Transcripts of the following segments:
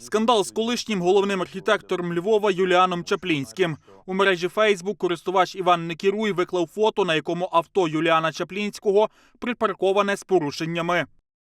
Скандал з колишнім головним архітектором Львова Юліаном Чаплінським. У мережі Фейсбук користувач Іван Некіруй виклав фото, на якому авто Юліана Чаплінського припарковане з порушеннями.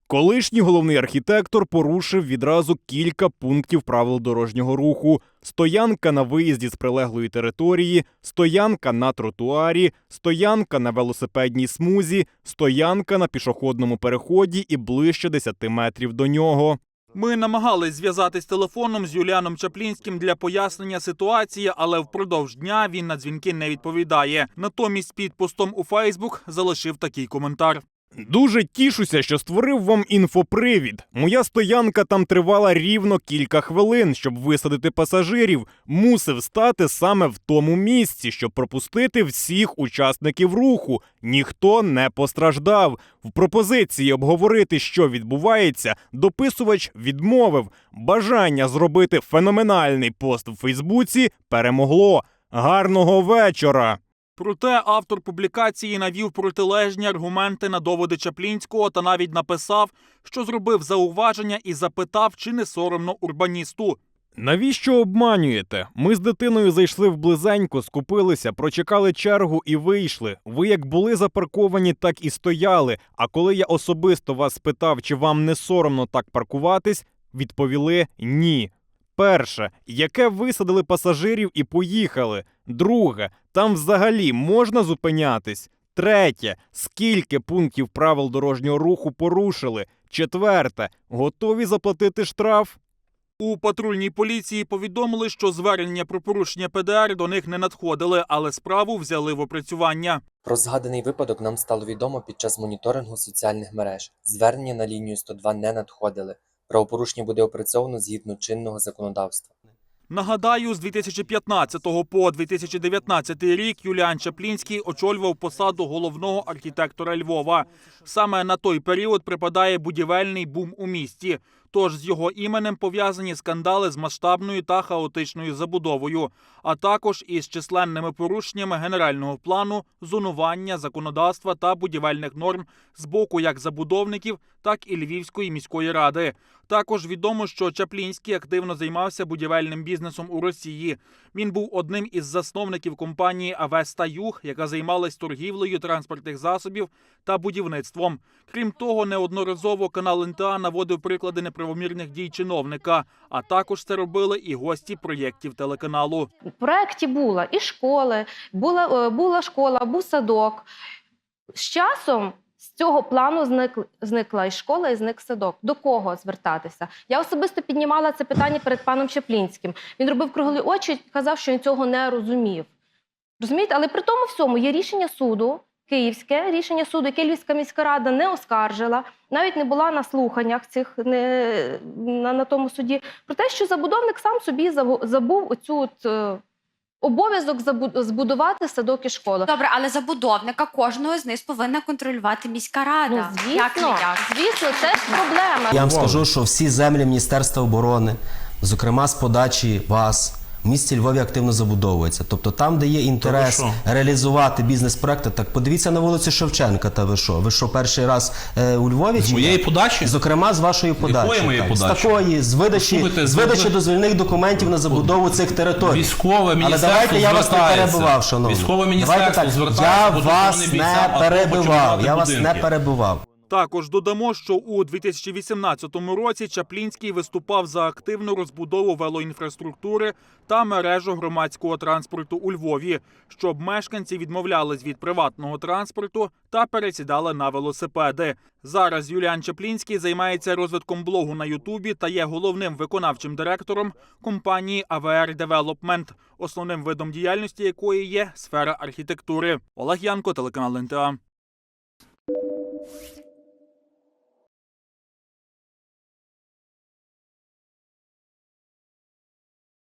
Колишній головний архітектор порушив відразу кілька пунктів правил дорожнього руху: стоянка на виїзді з прилеглої території, стоянка на тротуарі, стоянка на велосипедній смузі, стоянка на пішохідному переході і ближче 10 метрів до нього. Ми намагались зв'язатись телефоном з Юліаном Чаплінським для пояснення ситуації, але впродовж дня він на дзвінки не відповідає. Натомість під постом у Фейсбук залишив такий коментар. Дуже тішуся, що створив вам інфопривід. Моя стоянка там тривала рівно кілька хвилин, щоб висадити пасажирів. Мусив стати саме в тому місці, щоб пропустити всіх учасників руху. Ніхто не постраждав. В пропозиції обговорити, що відбувається, дописувач відмовив. Бажання зробити феноменальний пост в Фейсбуці перемогло. Гарного вечора! Проте автор публікації навів протилежні аргументи на доводи Чаплінського та навіть написав, що зробив зауваження і запитав, чи не соромно урбаністу. Навіщо обманюєте? Ми з дитиною зайшли в близенько, скупилися, прочекали чергу і вийшли. Ви як були запарковані, так і стояли. А коли я особисто вас спитав, чи вам не соромно так паркуватись, відповіли ні. Перше, яке висадили пасажирів і поїхали. Друге, там взагалі можна зупинятись. Третє, скільки пунктів правил дорожнього руху порушили. Четверте, готові заплатити штраф? У патрульній поліції повідомили, що звернення про порушення ПДР до них не надходили, але справу взяли в опрацювання. Про згаданий випадок нам стало відомо під час моніторингу соціальних мереж. Звернення на лінію 102 не надходили. Правопорушення буде опрацьовано згідно чинного законодавства. Нагадаю, з 2015 по 2019 рік Юліан Чаплінський очолював посаду головного архітектора Львова. Саме на той період припадає будівельний бум у місті. Тож з його іменем пов'язані скандали з масштабною та хаотичною забудовою, а також із численними порушеннями генерального плану, зонування, законодавства та будівельних норм з боку як забудовників, так і Львівської міської ради. Також відомо, що Чаплінський активно займався будівельним бізнесом у Росії. Він був одним із засновників компанії Авеста Юг, яка займалась торгівлею транспортних засобів та будівництвом. Крім того, неодноразово канал НТА наводив приклади неправомірних дій чиновника. А також це робили і гості проєктів телеканалу. В проєкті була і школи, була, е, була школа, був садок. З часом з цього плану зник, зникла і школа, і зник садок. До кого звертатися? Я особисто піднімала це питання перед паном Чаплінським. Він робив круглі очі і казав, що він цього не розумів. Розумієте, але при тому всьому є рішення суду. Київське рішення суду, яке Львівська міська рада не оскаржила, навіть не була на слуханнях цих не, на, на тому суді, про те, що забудовник сам собі забу- забув оцю от, е, обов'язок збудувати садок і школу. Добре, але забудовника кожного з них повинна контролювати міська рада. Ну, звісно, Як як? звісно, це ж проблема. Я вам скажу, що всі землі Міністерства оборони, зокрема з подачі вас, в місті Львові активно забудовуються. Тобто там, де є інтерес реалізувати бізнес-проекти, так подивіться на вулицю Шевченка. Та ви що? Ви що перший раз е, у Львові? З моєї подачі? Зокрема, з вашої подачі. моєї так. подачі? З такої, з видачі, Послухайте, з видачі ви- дозвільних документів на забудову цих територій. Військове Але міністерство давайте я вас не звертається. перебивав, шановні. Військове Давайте міністерство так, звертається, Я бо вас бійцям не АТО перебивав. Я вас не будинки. перебивав. Також додамо, що у 2018 році Чаплінський виступав за активну розбудову велоінфраструктури та мережу громадського транспорту у Львові, щоб мешканці відмовлялись від приватного транспорту та пересідали на велосипеди. Зараз Юліан Чаплінський займається розвитком блогу на Ютубі та є головним виконавчим директором компанії AVR Development, основним видом діяльності якої є сфера архітектури. Олег Янко, телеканал НТА.